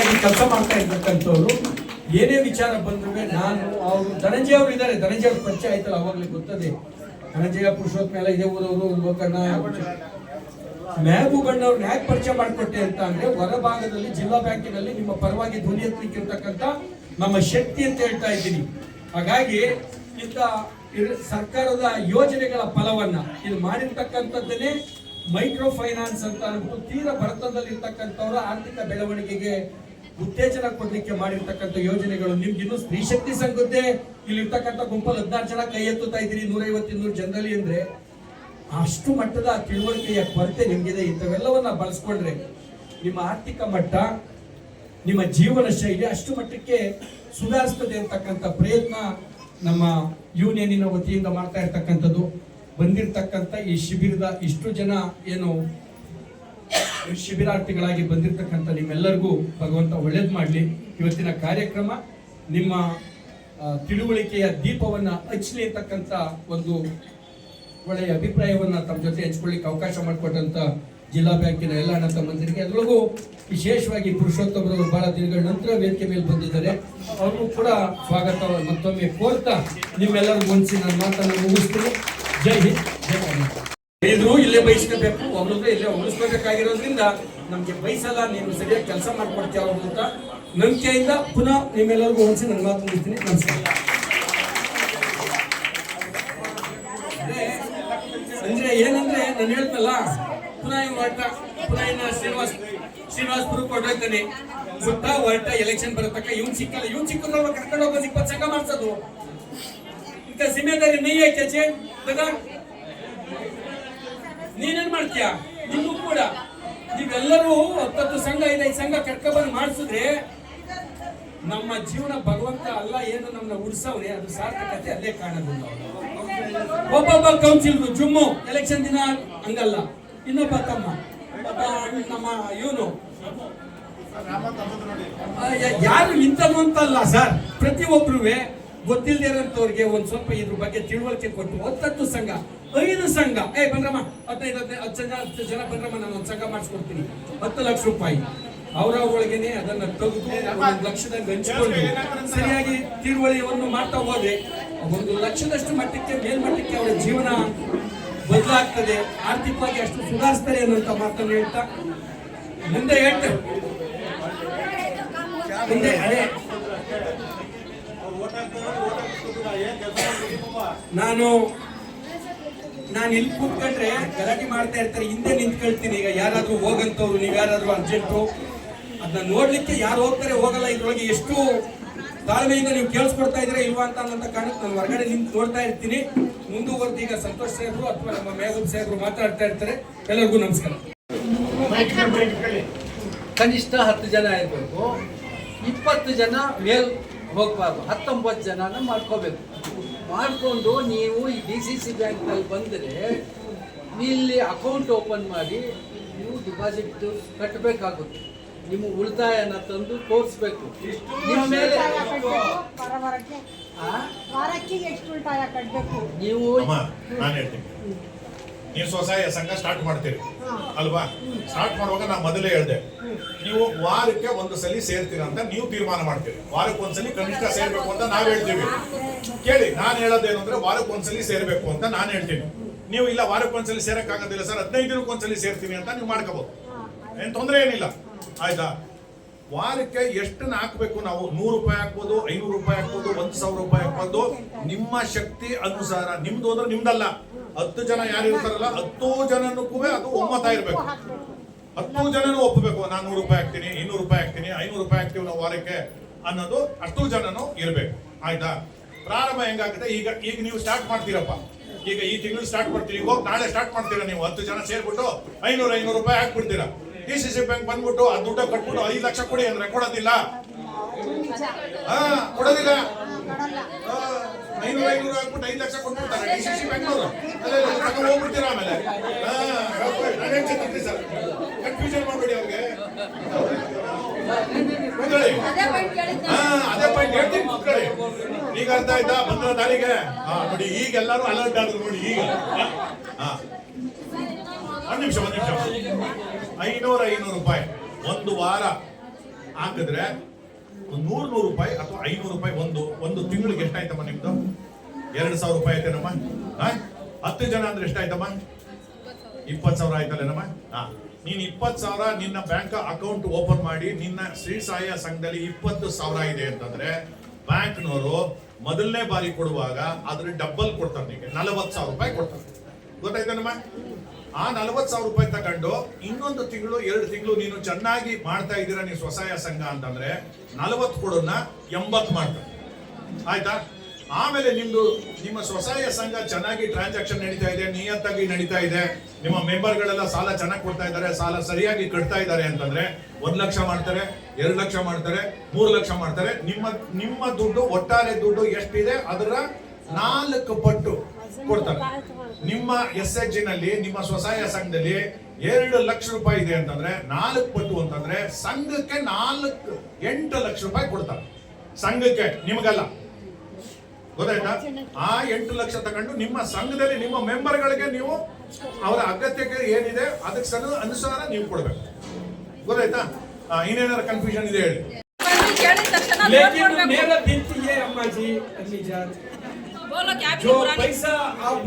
ಆಗಿ ಕೆಲಸ ಮಾಡ್ತಾ ಇರ್ತಕ್ಕಂಥವ್ರು ಏನೇ ವಿಚಾರ ಬಂದ್ರು ನಾನು ಅವರು, ಧನಂಜಯ ಅವರು ಇದ್ದಾರೆ. ಧನಂಜಯ ಅವ್ರ ಪರಿಚಯ ಆಯ್ತಲ್ಲ, ಅವಾಗಲೇ ಗೊತ್ತದೆ. ಧನಂಜಯ ಪುರುಷೋತ್ ಮೇಲೆ ಇದೇ ಊರವರು ಯುವಕಣ್ಣ ಮೆಹಬೂಬಣ್ಣವ್ರನ್ನ ಯಾಕೆ ಪರಿಚಯ ಮಾಡಿಕೊಟ್ಟೆ ಅಂತ ಅಂದ್ರೆ ಹೊರಭಾಗದಲ್ಲಿ ಜಿಲ್ಲಾ ಬ್ಯಾಂಕಿನಲ್ಲಿ ನಿಮ್ಮ ಪರವಾಗಿ ಧ್ವನಿ ಎತ್ತಲಿಕ್ಕಿರ್ತಕ್ಕಂಥ ನಮ್ಮ ಶಕ್ತಿ ಅಂತ ಹೇಳ್ತಾ ಇದ್ದೀನಿ. ಹಾಗಾಗಿ, ಇಂಥ ಸರ್ಕಾರದ ಯೋಜನೆಗಳ ಫಲವನ್ನ ಇಲ್ಲಿ ಮಾಡಿರ್ತಕ್ಕಂಥದ್ದನ್ನೇ ಮೈಕ್ರೋ ಫೈನಾನ್ಸ್ ಅಂತ ಅನ್ಬಿಟ್ಟು ತೀರಾ ಬಡತನದಲ್ಲಿ ಇರ್ತಕ್ಕಂಥವ್ರ ಆರ್ಥಿಕ ಬೆಳವಣಿಗೆಗೆ ಉತ್ತೇಜನ ಕೊಡ್ಲಿಕ್ಕೆ ಮಾಡಿರ್ತಕ್ಕಂಥ ಯೋಜನೆಗಳು ನಿಮ್ಗೆ ಇನ್ನೂ ಸ್ತ್ರೀ ಶಕ್ತಿ ಸಂಘದ್ದೇ. ಇಲ್ಲಿ ಇರ್ತಕ್ಕಂಥ ಗುಂಪಲ್ಲಿ ಹದಿನಾರು ಜನ ಕೈ ಎತ್ತುತ್ತಾ ಇದ್ದೀರಿ ನೂರೈವತ್ತು ಇನ್ನೂರು ಜನರಲ್ಲಿ ಅಂದ್ರೆ ಅಷ್ಟು ಮಟ್ಟದ ತಿಳುವಳಿಕೆಯ ಕೊರತೆ ನಿಮ್ಗಿದೆ. ಇಂಥವೆಲ್ಲವನ್ನ ಬಳಸ್ಕೊಂಡ್ರೆ ನಿಮ್ಮ ಆರ್ಥಿಕ ಮಟ್ಟ, ನಿಮ್ಮ ಜೀವನ ಶೈಲಿ ಅಷ್ಟು ಮಟ್ಟಕ್ಕೆ ಸುಧಾರಿಸ್ತದೆ ಅಂತಕ್ಕಂಥ ಪ್ರಯತ್ನ ನಮ್ಮ ಯೂನಿಯನ್ನಿನ ವತಿಯಿಂದ ಮಾಡ್ತಾ ಇರ್ತಕ್ಕಂಥದ್ದು. ಬಂದಿರತಕ್ಕಂಥ ಈ ಶಿಬಿರದ ಇಷ್ಟು ಜನ ಏನು ಶಿಬಿರಾರ್ಥಿಗಳಾಗಿ ಬಂದಿರತಕ್ಕಂಥ ನಿಮ್ಮೆಲ್ಲರಿಗೂ ಭಗವಂತ ಒಳ್ಳೇದು ಮಾಡಲಿ. ಇವತ್ತಿನ ಕಾರ್ಯಕ್ರಮ ನಿಮ್ಮ ತಿಳುವಳಿಕೆಯ ದೀಪವನ್ನು ಹಚ್ಚಲಿ ಅಂತಕ್ಕಂಥ ಒಂದು ಒಳ್ಳೆಯ ಅಭಿಪ್ರಾಯವನ್ನ ತಮ್ಮ ಜೊತೆ ಹಂಚ್ಕೊಳ್ಳಿಕ್ಕೆ ಅವಕಾಶ ಮಾಡಿಕೊಟ್ಟಂತ ಜಿಲ್ಲಾ ಬ್ಯಾಂಕಿನ ಎಲ್ಲ ಅಣ್ಣ ತಮ್ಮಂದಿರಿಗೆ ಅದರೊಳಗೂ ವಿಶೇಷವಾಗಿ ಪುರುಷೋತ್ತಮರವರು ಬಹಳ ದಿನಗಳ ನಂತರ ವೇದಿಕೆ ಮೇಲೆ ಬಂದಿದ್ದಾರೆ. ಅವ್ರಿಗೂ ಕೂಡ ಸ್ವಾಗತ, ಮತ್ತೊಮ್ಮೆ ಕೋರ್ತಾ ನಿಮ್ಮೆಲ್ಲರಿಗೂ ಮನಸ್ಸಿನ ಮಾತನ್ನು ಮುಗಿಸ್ತೀನಿ. ಜೈ ಹಿಂದ್ ಹೇಳಿದ್ರು, ಇಲ್ಲೇ ಬಯಸ್ಕೋಬೇಕು ಒಬ್ರದ್ದು ಇಲ್ಲೇ ಉಳಿಸ್ಬೇಕಾಗಿರೋದ್ರಿಂದ ನಮ್ಗೆ ಬಯಸಲ್ಲ ನೀನು ಸರಿಯಾಗಿ ಕೆಲಸ ಮಾಡ್ಕೊಡ್ತೀಯ ಅಂತ ನಂಬಿಕೆಯಿಂದ ಪುನಃ ನಿಮ್ಮೆಲ್ಲರಿಗೂ ಒಂದ್ಸಿ ನನ್ನ ಮಾತು ಮುಗಿಸ್ತೀನಿ. ನಮಸ್ಕಾರ. ಅಂದ್ರೆ ಏನಂದ್ರೆ, ನಾನು ಹೇಳ್ತಲ್ಲ ಪುನಃ ಇವ್ ಹೊರಟ ಪುನಃ ಇನ್ನ ಶ್ರೀನಿವಾಸ್ ಶ್ರೀನಿವಾಸ್ಪುರ ಹೊರಟೋಯ್ತಾನೆ ಸುತ್ತ ಹೊರಟ ಎಲೆಕ್ಷನ್ ಬರತಕ್ಕ ಇವ್ನ್ ಸಿಕ್ಕಲ್ಲ. ಇವ್ನ್ ಸಿಕ್ಕಿದ್ರೆ ಕರ್ಕೊಂಡು ಹೋಗೋದು ಇಪ್ಪತ್ತು ಸಂಘ ಮಾಡ್ಸೋದು. ಇಂಥ ಜಿಮ್ಮೆದಾರಿ ನೀ ಐತೆ ಚೇ ನೀನೇನ್ ಮಾಡ್ತೀಯ? ನಿಮಗೂ ಕೂಡ. ನೀವೆಲ್ಲರೂ ಹತ್ತತ್ತು ಸಂಘ ಐದೈದು ಸಂಘ ಕರ್ಕೊಬಂದು ಮಾಡಿಸಿದ್ರೆ ನಮ್ಮ ಜೀವನ ಭಗವಂತ ಅಲ್ಲ ಏನು ನಮ್ಮನ್ನ ಉಡ್ಸವ್ರೆ, ಅದು ಸಾರ್ಥಕತೆ ಅಲ್ಲೇ ಕಾಣೋದಿಲ್ಲ ಒಬ್ಬೊಬ್ಬ ಕೌನ್ಸಿಲ್ ಜುಮ್ಮು ಎಲೆಕ್ಷನ್ ದಿನ ಹಂಗಲ್ಲ. ಇನ್ನೊಬ್ಬ ತಮ್ಮ. ನಮ್ಮ ಇವನು. ಯಾರು ನಿಂತನು ಅಂತಲ್ಲ ಸರ್. ಪ್ರತಿಯೊಬ್ರು ಗೊತ್ತಿಲ್ಲದೆ ಇರೋಂಥವ್ರಿಗೆ ಒಂದ್ ಸ್ವಲ್ಪ ಇದ್ರ ಬಗ್ಗೆ ತಿಳುವಳಿಕೆ ಕೊಟ್ಟು ಒತ್ತತ್ತು ಸಂಘ. ಐದು ಸಂಘ. ಏ ಬಂದ್ರಮ್ಮ ಹದಿನೈದು ಹದಿನೈದು ಹತ್ತು ಜನ ಹತ್ತು ಜನ ಬಂದ್ರಮ್ಮ ನಾನು ಒಂದು ಸಂಘ ಮಾಡಿಸ್ಕೊಡ್ತೀನಿ. ಹತ್ತು ಲಕ್ಷ ರೂಪಾಯಿ. ಅವರ ಒಳಗೇನೆ ಅದನ್ನ ತೆಗೆದು ಒಂದು ಲಕ್ಷದಾಗ ಹಂಚಿಕೊಂಡು ಸರಿಯಾಗಿ ತಿಳುವಳಿಯನ್ನು ಮಾಡ್ತಾ ಹೋದೆ ಒಂದು ಲಕ್ಷದಷ್ಟು ಮಟ್ಟಕ್ಕೆ ಮೇಲ್ಮಟ್ಟಕ್ಕೆ ಅವರ ಜೀವನ ಬದಲಾಗ್ತದೆ. ಆರ್ಥಿಕವಾಗಿ ಅಷ್ಟು ಸುಧಾರಿಸ್ತಾರೆ ಅನ್ನೋಂಥ ಮಾತನ್ನು ಹೇಳ್ತಾ ಮುಂದೆ ಹೇಳ್ತೇವೆ ಮುಂದೆ ಅದೇ ನಾನು ನಾನು ಇಲ್ಲಿ ಕೂತ್ಕೊಂಡ್ರೆ ಗಲಾಟೆ ಮಾಡ್ತಾ ಇರ್ತಾರೆ, ಹಿಂದೆ ನಿಂತ್ಕೊಳ್ತೀನಿ. ಈಗ ಯಾರಾದ್ರೂ ಹೋಗಂತವ್ರು, ನೀವು ಯಾರಾದ್ರೂ ಅರ್ಜೆಂಟು ಅದನ್ನ ನೋಡ್ಲಿಕ್ಕೆ ಯಾರು ಹೋಗ್ತಾರೆ ಹೋಗಲ್ಲ, ಇದ್ರೊಳಗೆ ಎಷ್ಟು ತಾಳ್ಮೆಯಿಂದ ನೀವು ಕೇಳಿಸ್ಕೊಡ್ತಾ ಇದ್ರೆ ಇಲ್ವಾ ಅಂತ ಅನ್ನೋಂಥ ಕಾಣುತ್ತೆ ನಾನು ಹೊರಗಡೆ ನಿಂತು ನೋಡ್ತಾ ಇರ್ತೀನಿ. ಮುಂದುವರೆದು ಈಗ ಸಂತೋಷ್ ಸಾಹೇಬ್ರು ಅಥವಾ ನಮ್ಮ ಮೇಘೂಬ್ ಸಾಹೇಬ್ರು ಮಾತಾಡ್ತಾ ಇರ್ತಾರೆ. ಎಲ್ಲರಿಗೂ ನಮಸ್ಕಾರ. ಕನಿಷ್ಠ ಹತ್ತು ಜನ ಇರಬೇಕು. ಇಪ್ಪತ್ತು ಜನ ಮೇಲ್ ಹೋಗ್ಬಾರ್ದು. ಹತ್ತೊಂಬತ್ತು ಜನನ ಮಾಡ್ಕೋಬೇಕು. ಮಾಡಿಕೊಂಡು ನೀವು ಈ ಡಿ ಸಿ ಸಿ ಬ್ಯಾಂಕ್ನಲ್ಲಿ ಬಂದರೆ ಇಲ್ಲಿ ಅಕೌಂಟ್ ಓಪನ್ ಮಾಡಿ ನೀವು ಡಿಪಾಸಿಟ್ ಕಟ್ಟಬೇಕಾಗುತ್ತೆ. ನಿಮ್ಮ ಉಳಿತಾಯನ ತಂದು ತೋರಿಸ್ಬೇಕು. ನಿಮ್ಮ ಮೇಲೆ ವಾರಕ್ಕೆ. ಆ, ವಾರಕ್ಕೆ ಎಷ್ಟು ಉಳಿತಾಯ ಕಟ್ಟಬೇಕು? ನೀವು ನಾನು ಹೇಳ್ತೀನಿ. ನೀವು ಸ್ವಸಹಾಯ ಸಂಘ ಸ್ಟಾರ್ಟ್ ಮಾಡ್ತೀರಿ. ಅಲ್ವಾ? ಸ್ಟಾರ್ಟ್ ಮಾಡುವಾಗ ನಾನು ಮೊದಲೇ ಹೇಳಿದೆ. ನೀವು ವಾರಕ್ಕೆ ಒಂದು ಸಲ ಸೇರ್ತೀರ ಅಂತ ನೀವು ತೀರ್ಮಾನ ಮಾಡ್ತೀರಿ. ವಾರಕ್ಕೆ ಒಂದ್ಸಲಿ ಕನಿಷ್ಠ ಸೇರ್ಬೇಕು ಅಂತ ನಾವ್ ಹೇಳ್ತೀವಿ. ಕೇಳಿ, ನಾನು ಹೇಳೋದೇನು ಅಂದ್ರೆ ವಾರಕ್ಕೆ ಒಂದ್ಸಲಿ ಸೇರ್ಬೇಕು ಅಂತ ನಾನು ಹೇಳ್ತೀನಿ. ನೀವು ಇಲ್ಲ ವಾರಕ್ಕೆ ಒಂದ್ಸಲಿ ಸೇರಕ್ ಆಗೋದಿಲ್ಲ ಸರ್, ಹದಿನೈದು ದಿನಕ್ಕೆ ಒಂದ್ಸಲಿ ಸೇರ್ತೀನಿ ಅಂತ ನೀವು ಮಾಡ್ಕೋಬಹುದು ಏನ್ ತೊಂದರೆ ಏನಿಲ್ಲ. ಆಯ್ತಾ? ವಾರಕ್ಕೆ ಎಷ್ಟನ್ನ ಹಾಕ್ಬೇಕು ನಾವು? ನೂರು ರೂಪಾಯಿ ಹಾಕ್ಬೋದು, ಐನೂರು ರೂಪಾಯಿ ಹಾಕ್ಬೋದು, ಒಂದ್ ಸಾವಿರ ರೂಪಾಯಿ ಹಾಕ್ಬೋದು. ನಿಮ್ಮ ಶಕ್ತಿ ಅನುಸಾರ, ನಿಮ್ದು ಅಂದ್ರೆ ನಿಮ್ದಲ್ಲ. ಹತ್ತು ಜನ ಯಾರು ಇರ್ತಾರಲ್ಲ, ಹತ್ತು ಜನಕ್ಕೂ ಅದು ಒಮ್ಮತ ಇರ್ಬೇಕು. ಹತ್ತು ಜನನು ಒಪ್ಪಬೇಕು. ನಾನು ನೂರು ರೂಪಾಯಿ ಹಾಕ್ತೀನಿ, ಇನ್ನೂರು ರೂಪಾಯಿ ಹಾಕ್ತೀನಿ, ಐನೂರು ರೂಪಾಯಿ ಹಾಕ್ತೀವಿ ನಾವು ವಾರಕ್ಕೆ ಅನ್ನೋದು ಅಷ್ಟು ಜನನು ಇರ್ಬೇಕು. ಆಯ್ತಾ? ಪ್ರಾರಂಭ ಹೆಂಗಾಗುತ್ತೆ? ಈಗ ಈಗ ನೀವು ಸ್ಟಾರ್ಟ್ ಮಾಡ್ತೀರಪ್ಪ. ಈಗ ಈ ತಿಂಗಳು ಸ್ಟಾರ್ಟ್ ಮಾಡ್ತೀರಿ. ಹೋಗಿ ನಾಳೆ ಸ್ಟಾರ್ಟ್ ಮಾಡ್ತೀರಾ ನೀವು? ಹತ್ತು ಜನ ಸೇರ್ಬಿಟ್ಟು ಐನೂರು ಐನೂರು ರೂಪಾಯಿ ಹಾಕ್ಬಿಡ್ತೀರಾ? ಡಿ ಸಿ ಸಿ ಬ್ಯಾಂಕ್ ಬಂದ್ಬಿಟ್ಟು ಆ ದುಡ್ಡು ಕಟ್ಬಿಟ್ಟು ಐದು ಲಕ್ಷ ಕೊಡಿ ಅಂದ್ರೆ ಕೊಡೋದಿಲ್ಲ? ಹಾ, ಕೊಡೋದಿಲ್ಲ? ಐನೂರು ಐನೂರು ಹಾಕ್ಬಿಟ್ಟು ಐದು ಲಕ್ಷ ಕೊಟ್ಬಿಡ್ತಾರೆ ಡಿ ಸಿ ಸಿ ಬ್ಯಾಂಕ್ನವರು ತಗೊಂಡು ಹೋಗ್ಬಿಡ್ತೀರಾ ಆಮೇಲೆ? ನಾನು ಸರ್. ಕನ್ಫ್ಯೂಷನ್ ಮಾಡಬೇಡಿ ಅವ್ರಿಗೆ ಕೂತ್ಕೊಳ್ಳಿ. ಹಾ ಅದೇ ಪಾಯಿಂಟ್ ಹೇಳ್ತೀನಿ ಕೂತ್ಕೊಳ್ಳಿ ಈಗ ಅರ್ಥ ಆಯ್ತಾ ಬಂದ್ರ ಹಾ, ನೋಡಿ, ಈಗ ಎಲ್ಲರೂ ಅಲರ್ಟ್ ಆದ್ರು ನೋಡಿ, ಈಗ. ಹಾ ಒಂದ್ ನಿಮಿಷ ಒಂದ್ ನಿಮಿಷ. ಐನೂರ ಐನೂರು ರೂಪಾಯಿ. ಒಂದು ವಾರ ಹಾಕಿದ್ರೆ ನೂರು ನೂರು ರೂಪಾಯಿ ಅಥವಾ ಐನೂರು ರೂಪಾಯಿ ಒಂದು ಒಂದು ತಿಂಗಳಿಗೆ ಎಷ್ಟಾಯ್ತಮ್ಮ ನಿಮ್ದು? ಎರಡು ಸಾವಿರ ರೂಪಾಯಿ ಆಯ್ತೇನಮ್ಮ? ಹತ್ತು ಜನ ಅಂದ್ರೆ ಎಷ್ಟಾಯ್ತಮ್ಮ? ಇಪ್ಪತ್ತು ಸಾವಿರ ಆಯ್ತಲ್ಲೇನಮ್ಮ? ಹಾ. ನೀನ್ ಇಪ್ಪತ್ತು ಸಾವಿರ ನಿನ್ನ ಬ್ಯಾಂಕ್ ಅಕೌಂಟ್ ಓಪನ್ ಮಾಡಿ ನಿನ್ನ ಶ್ರೀ ಸಹಾಯ ಸಂಘದಲ್ಲಿ ಇಪ್ಪತ್ತು ಸಾವಿರ ಇದೆ ಅಂತಂದ್ರೆ ಬ್ಯಾಂಕ್ನವರು ಮೊದಲನೇ ಬಾರಿ ಕೊಡುವಾಗ ಅದ್ರ ಡಬ್ಬಲ್ ಕೊಡ್ತಾರೆ ನಿಮಗೆ. ನಲವತ್ತು ಸಾವಿರ ರೂಪಾಯಿ ಕೊಡ್ತಾರೆ. ಗೊತ್ತಾಯ್ತೇನಮ್ಮ ಆ ನಲವತ್ತು ಸಾವಿರ ರೂಪಾಯಿ ತಗೊಂಡು ಇನ್ನೊಂದು ತಿಂಗಳು, ಎರಡು ತಿಂಗಳು ನೀನು ಚೆನ್ನಾಗಿ ಮಾಡ್ತಾ ಇದ್ದೀರಾ ನೀವು ಸ್ವಸಹಾಯ ಸಂಘ ಅಂತಂದ್ರೆ ನಲವತ್ತು ಕೊಡೋನ್ನ ಎಂಬತ್ತು ಮಾಡ್ತಾರೆ. ಆಯ್ತಾ? ಆಮೇಲೆ ನಿಮ್ದು ನಿಮ್ಮ ಸ್ವಸಹಾಯ ಸಂಘ ಚೆನ್ನಾಗಿ ಟ್ರಾನ್ಸಾಕ್ಷನ್ ನಡೀತಾ ಇದೆ, ನಿಯತ್ತಾಗಿ ನಡೀತಾ ಇದೆ. ನಿಮ್ಮ ಮೆಂಬರ್ಗಳೆಲ್ಲ ಸಾಲ ಚೆನ್ನಾಗಿ ಕೊಡ್ತಾ ಇದ್ದಾರೆ, ಸಾಲ ಸರಿಯಾಗಿ ಕಟ್ತಾ ಇದ್ದಾರೆ ಅಂತಂದ್ರೆ ಒಂದ್ ಲಕ್ಷ ಮಾಡ್ತಾರೆ, ಎರಡು ಲಕ್ಷ ಮಾಡ್ತಾರೆ, ಮೂರು ಲಕ್ಷ ಮಾಡ್ತಾರೆ. ನಿಮ್ಮ ನಿಮ್ಮ ದುಡ್ಡು, ಒಟ್ಟಾರೆ ದುಡ್ಡು ಎಷ್ಟಿದೆ ಅದರ ನಾಲ್ಕು ಪಟ್ಟು ಕೊಡ್ತಾರೆ. ನಿಮ್ಮ ಎಸ್ ಎಚ್ನಲ್ಲಿ ನಿಮ್ಮ ಸ್ವಸಹಾಯ ಸಂಘದಲ್ಲಿ ಎರಡು ಲಕ್ಷ ರೂಪಾಯಿ ಇದೆ ಅಂತಂದ್ರೆ ನಾಲ್ಕು ಪಟ್ಟು ಅಂತಂದ್ರೆ ಸಂಘಕ್ಕೆ ನಾಲ್ಕು, ಎಂಟು ಲಕ್ಷ ರೂಪಾಯಿ ಕೊಡ್ತಾರೆ. ಸಂಘಕ್ಕೆ ನಿಮಗಲ್ಲ ಗೊತ್ತಾಯ್ತಾ ಆ ಎಂಟು ಲಕ್ಷ ತಗೊಂಡು ನಿಮ್ಮ ಸಂಘದಲ್ಲಿ ನಿಮ್ಮ ಮೆಂಬರ್ಗಳಿಗೆ ನೀವು ಅವರ ಅಗತ್ಯಕ್ಕೆ ಏನಿದೆ ಅದಕ್ಕೆ ಸಣ್ಣ ಅನುಸಾರ ನೀವು ಕೊಡ್ಬೇಕು ಗೊತ್ತಾಯ್ತಾ ಆ, ಇನ್ನೇನಾರ ಕನ್ಫ್ಯೂಷನ್ ಇದೆ ಹೇಳಿ ಬಂದು ಕೇಳಿದ ತಕ್ಷಣ vote लेकिन ಕೊಡ್ಬೇಕು. मेरा विनती है अम्मा जी अम्मी जान बोलो क्या भी जो बुरा नहीं पैसा आप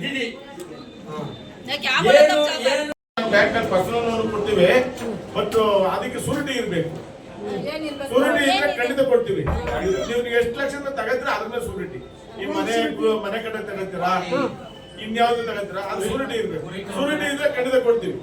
दीदी हाँ। मैं क्या बोले ಏನು तब चलता है ಏನು ಬ್ಯಾಂಕ್ ಅಲ್ಲಿ ಪರ್ಸನಲ್ ಲೋನ್ ಕೊಡ್ತೀವಿ ಬಟ್ ಅದಕ್ಕೆ ಸೂರಿಟಿ ಇರ್ಬೇಕು ಏನಿರ್ಬೇಕು? ಸೂರಿಟಿ ಇದ್ರೆ? ಖಂಡಿತ ಕೊಡ್ತೀವಿ ನೀವು ಎಷ್ಟು ಲಕ್ಷ ತಗತ್ತೀರಾ ಅದನ್ನ ಸೂರಿಟಿ ಈ ಮನೆ ಮನೆ ಕಡೆ ತಗತ್ತೀರಾ ಇನ್ಯಾವ್ದು ತಗತ್ತೀರಾ ಅದು ಸೂರಿಟಿ ಇರ್ಬೇಕು. ಸೂರಿಟಿ ಇದ್ರೆ ಖಂಡಿತ ಕೊಡ್ತೀವಿ.